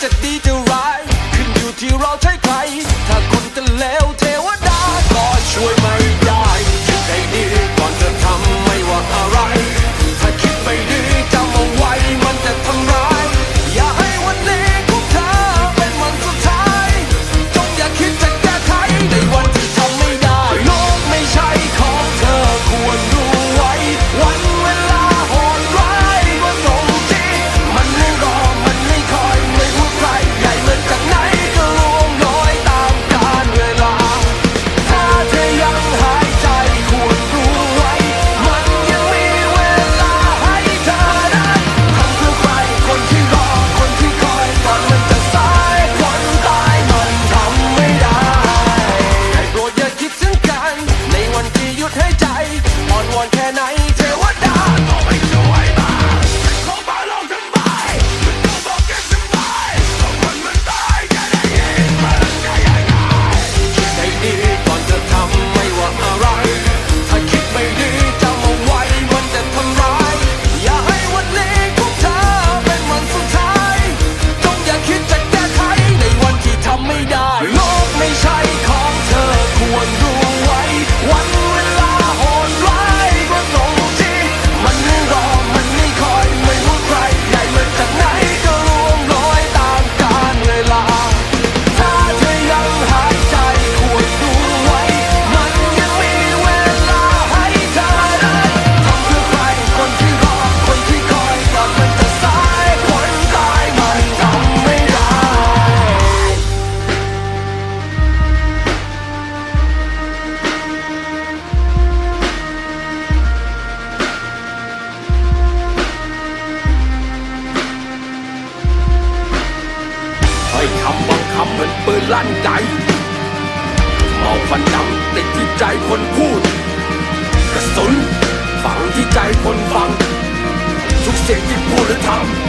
The a DJ. ลั่นไกเมาฟันดำติดที่ใจคนพูด กระสุนฝังที่ใจคนฟัง ทุกเสียงที่พูดและทำ